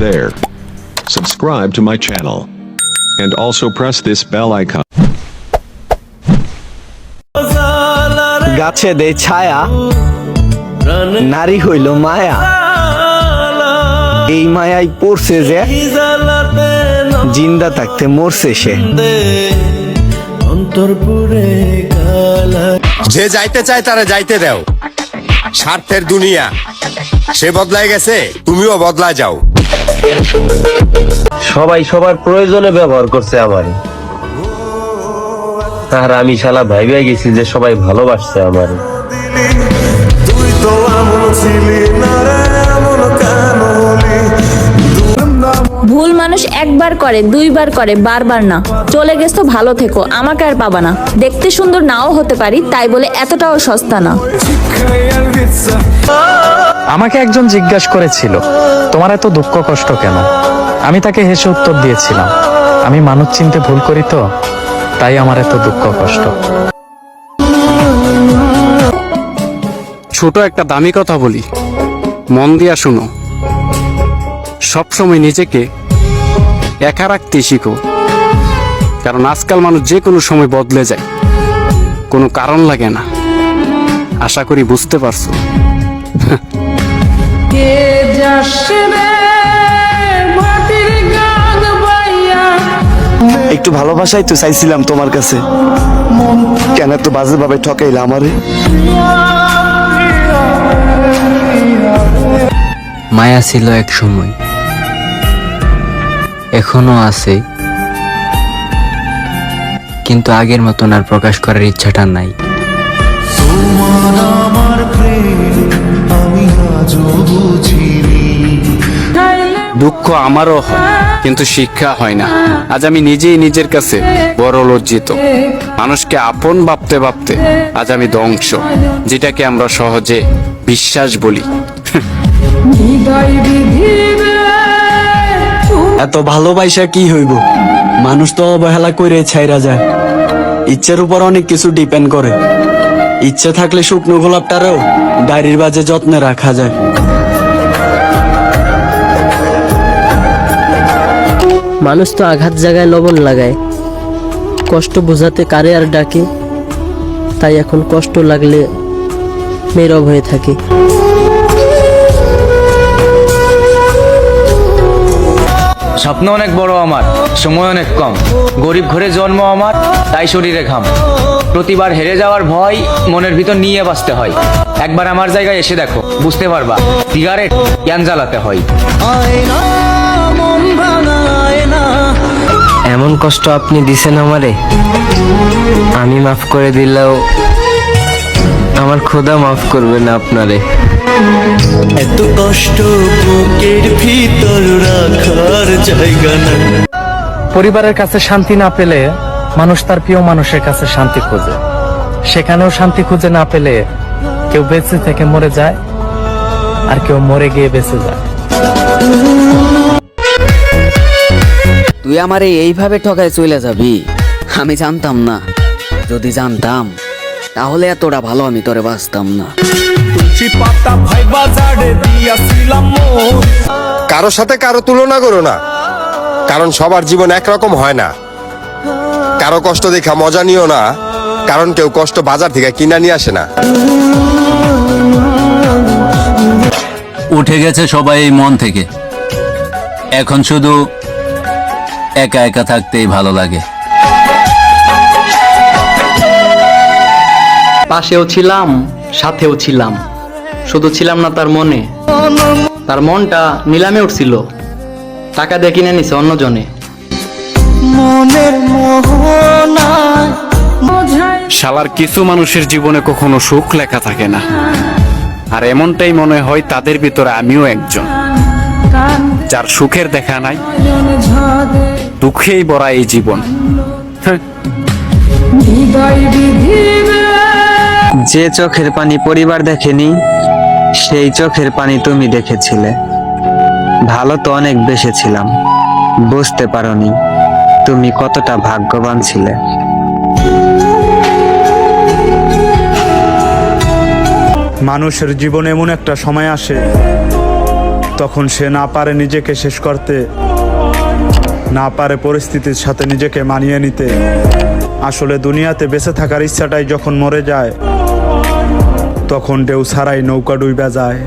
there. Subscribe to my channel. And also press this bell icon. গাছে দে ছায়া নারী হইল মায়া এই মায়াই পড়ছে যে জিন্দা থাকতে মরছে সে যে যাইতে চায় তারা যাইতে দাও স্বার্থের দুনিয়া সে বদলায় গেছে তুমিও বদলা যাও সবাই সবার প্রয়োজনে ব্যবহার করছে আমার। আর আমি শালা ভাইবে গেছি যে সবাই ভালোবাসছে আমার। ভুল মানুষ একবার করে দুইবার করে বারবার না। চলে গেছো ভালো থেকো আমাকে আর পাবা না। দেখতে সুন্দর নাও হতে পারি তাই বলে এতটাও সস্তা না। আমাকে একজন জিজ্ঞাসা করেছিল, তোমার এত দুঃখ কষ্ট কেন? আমি তাকে হেসে উত্তর দিয়েছিলাম, আমি মানুষ চিনতে ভুল করি তো, তাই আমার এত দুঃখ কষ্ট। ছোট একটা দামি কথা বলি। মন দিয়া শুনো। সবসময় নিজেকে একা রাখতে শিখো। কারণ আজকাল মানুষ যে কোনো সময় বদলে যায়। কোনো কারণ লাগে না। আশা করি বুঝতে পারছ। একটু ভালোবাসাই তো চাইছিলাম তোমার কাছে। কেন তো বাজে ভাবে ঠকাইলা আমারে? মায়া ছিল এক সময়। এখনও আছে। কিন্তু আগের মতন আর প্রকাশ করার ইচ্ছাটা নাই। দুঃখ আমারও হয় কিন্তু শিক্ষা হয় না। আজ আমি নিজেই নিজের কাছে বড় লজ্জিত। মানুষকে আপন ভাবতে ভাবতে আজ আমি ধ্বংস, যেটাকে আমরা সহজে বিশ্বাস বলি। এত ভালোবাসা কি হইব? মানুষ তো অবহেলা করে ছাইরা যায়। ইচ্ছের উপর অনেক কিছু ডিপেন্ড করে। ইচ্ছে থাকলে শুকনো গোলাপটারেও ডায়েরির বাজে যত্নে রাখা যায়। মানুষ তো আঘাত জায়গায় লবণ লাগায়। কষ্ট বোঝাতে কারে আর ডাকে তাই এখন কষ্ট লাগলে নীরব হয়ে থাকি। স্বপ্ন অনেক বড় আমার সময় অনেক কম। গরিব ঘরে জন্ম আমার তাই শরীরে ঘাম। প্রতিবার হেরে যাওয়ার ভয় মনের ভিতর নিয়ে বাঁচতে হয়। একবার আমার জায়গায় এসে দেখো বুঝতে পারবা সিগারেট জ্ঞান জ্বালাতে হয়। এমন কষ্ট আপনি দিছেন আমারে? আমি মাফ করে দিলেও আমার খোদা মাফ করবে না আপনারে। এত কষ্ট বুকের ভিতর রাখার জায়গা না পরিবারের কাছে শান্তি না পেলে মানুষ তার প্রিয় মানুষের কাছে শান্তি খোঁজে। সেখানেও শান্তি খুঁজে না পেলে কেউ বেঁচে থেকে মরে যায় আর কেউ মরে গিয়ে বেঁচে যায়। তুই আমারে এইভাবে ঠকায় চলে যাবি? আমি জানতাম না। যদি জানতাম তাহলে এতটা ভালো আমি তোরে বাঁচতাম না। কারও সাথে কারও তুলনা করো না কারণ সবার জীবন একরকম হয় না। কারও কষ্ট দেখা মজা নিও না কারণ কেউ কষ্ট বাজার থেকে কিনা নিয়ে আসে না। উঠে গেছে সবাই এই মন থেকে। এখন শুধু একা একা থাকতেই ভালো লাগে। পাশেও ছিলাম সাথেও ছিলাম। শুধু ছিলাম না তার মনে। তার মনটা নিলামে উঠছিল। টাকা দিয়ে কিনে নিছে অন্যজনে। শালার কিছু মানুষের জীবনে কখনো সুখ লেখা থাকে না। আর এমনটাই মনে হয় তাদের ভিতরে আমিও একজন। যার সুখের দেখা নাই। দুঃখেই ভরা এই জীবন। যে চোখের পানি পরিবার দেখেনি, সেই চোখের পানি তুমি দেখেছিলে। ভালো তো অনেক বেসেছিলাম বুঝতে পারোনি তুমি কতটা ভাগ্যবান ছিলে। মানুষের জীবনে এমন একটা সময় আসে, তখন সে না পারে নিজেকে শেষ করতে। না পারে পরিস্থিতির সাথে নিজেকে মানিয়ে নিতে। আসলে দুনিয়াতে বেঁচে থাকার ইচ্ছাটাই যখন মরে যায়, তখন ঢেউ ছাড়াই নৌকা ডুইবা যায়।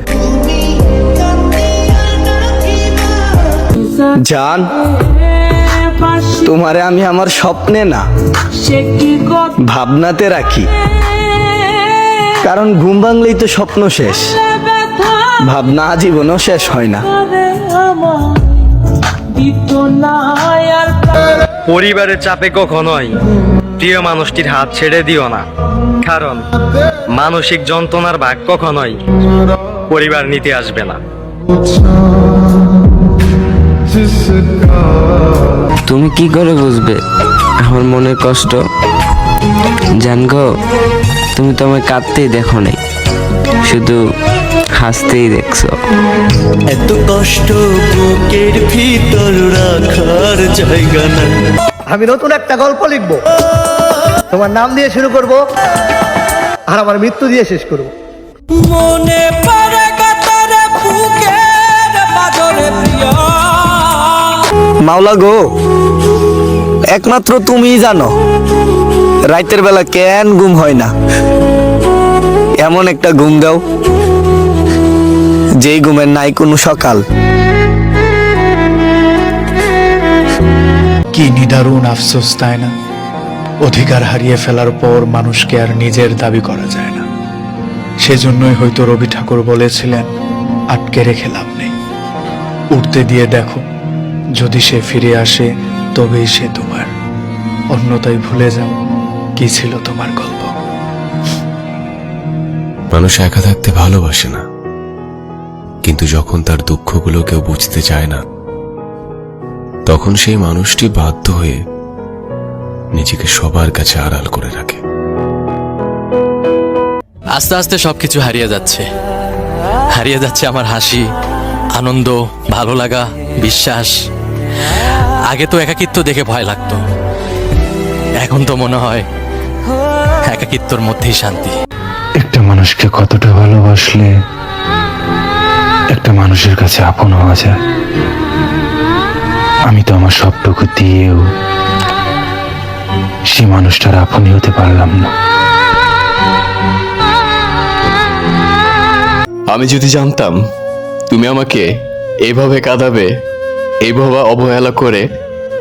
জান, তোমারে আমি আমার স্বপ্নে না, ভাবনাতে রাখি। কারণ ঘুম ভাঙলেই তো স্বপ্ন শেষ, ভাবনা জীবনও শেষ হয় না। পরিবারের চাপে কখনোই প্রিয় মানুষটির হাত ছেড়ে দিও না। কারণ মানসিক যন্ত্রণার ভাগ কখনোই পরিবার নিতে আসবে না। তুমি কি করে বুঝবে? আমার মনের কষ্ট। জান গো তুমি তো আমায় কাঁদতেই দেখো নাই। শুধু হাসতেই দেখছ। এত কষ্ট রাখার জায়গা না আমি নতুন একটা গল্প লিখব। তোমার নাম দিয়ে শুরু করব আর আমার মৃত্যু দিয়ে শেষ করব। মাওলা গো একমাত্র তুমিই জানো রাতের বেলা কেন ঘুম হয় না? এমন একটা ঘুম দাও যেই ঘুমের নাই কোনো সকাল। কি নিদারুণ আফসোস, তাই না? অধিকার হারিয়ে ফেলার পর মানুষকে আর নিজের দাবি করা যায় না। সেজন্যই হয়তো রবি ঠাকুর বলেছিলেন, আটকে রেখে লাভ নেই। উঠতে দিয়ে দেখো, যদি সে ফিরে আসে, তবেই সে তোমার। অন্যতাই ভুলে যাও, কি ছিল তোমার গল্প। মানুষ একা থাকতে ভালোবাসে না। কিন্তু যখন তার দুঃখগুলো কেউ বুঝতে চায় না তখন সেই মানুষটি বাধ্য হয়ে নিজেকে সবার কাছে আড়াল করে রাখে। আস্তে আস্তে সবকিছু হারিয়ে যাচ্ছে। হারিয়ে যাচ্ছে আমার হাসি আনন্দ ভালো লাগা বিশ্বাস। আগে তো একাকিত্ব দেখে ভয় লাগতো। এখন তো মনে হয় একাকিত্বর মধ্যেই শান্তি। একটা মানুষকে কতটা ভালোবাসলে একটা মানুষের কাছে আপন হওয়া যায়। আমি তো আমার সবটুকু দিয়েও সেই মানুষটার আপনই হতে পারলাম না। আমি যদি জানতাম তুমি আমাকে এভাবে কাঁদাবে এইভাবে অবহেলা করে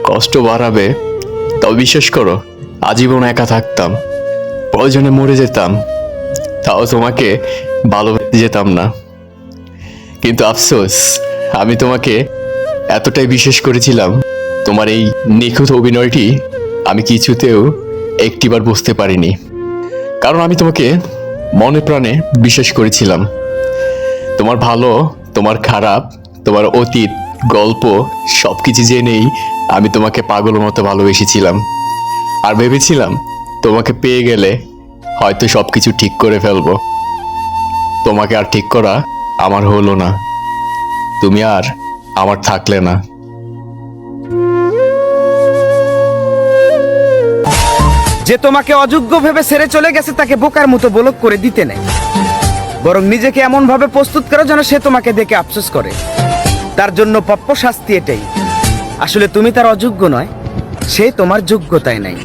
কষ্ট বাড়াবে, তাও বিশ্বাস করো, আজীবন একা থাকতাম। প্রয়োজনে মরে যেতাম, তাও তোমাকে ভালো যেতাম না। কিন্তু আফসোস, আমি তোমাকে এতটাই বিশ্বাস করেছিলাম, তোমার এই নিখুঁত অভিনয়টি আমি কিছুতেও একটিবার বুঝতে পারিনি। কারণ আমি তোমাকে মনে প্রাণে বিশ্বাস করেছিলাম। তোমার ভালো, তোমার খারাপ, তোমার অতীত, গল্প সব কিছু জেনেই আমি তোমাকে পাগলের মতো ভালোবেসেছিলাম। আর ভেবেছিলাম তোমাকে পেয়ে গেলে হয়তো সব কিছু ঠিক করে ফেলব। তোমাকে আর ঠিক করা আমার হলো না। তুমি আর আমার থাকলে না। যে তোমাকে অযোগ্য ভেবে ছেড়ে চলে গেছে, তাকে বোকার মতো বলক করে দিতে নেই। বরং নিজেকে এমন ভাবে প্রস্তুত করো যেন সে তোমাকে দেখে আফসোস করে। তার জন্য প্রাপ্য শাস্তি এটাই। আসলে তুমি তার অযোগ্য নয়, সে তোমার যোগ্যতায় নাই।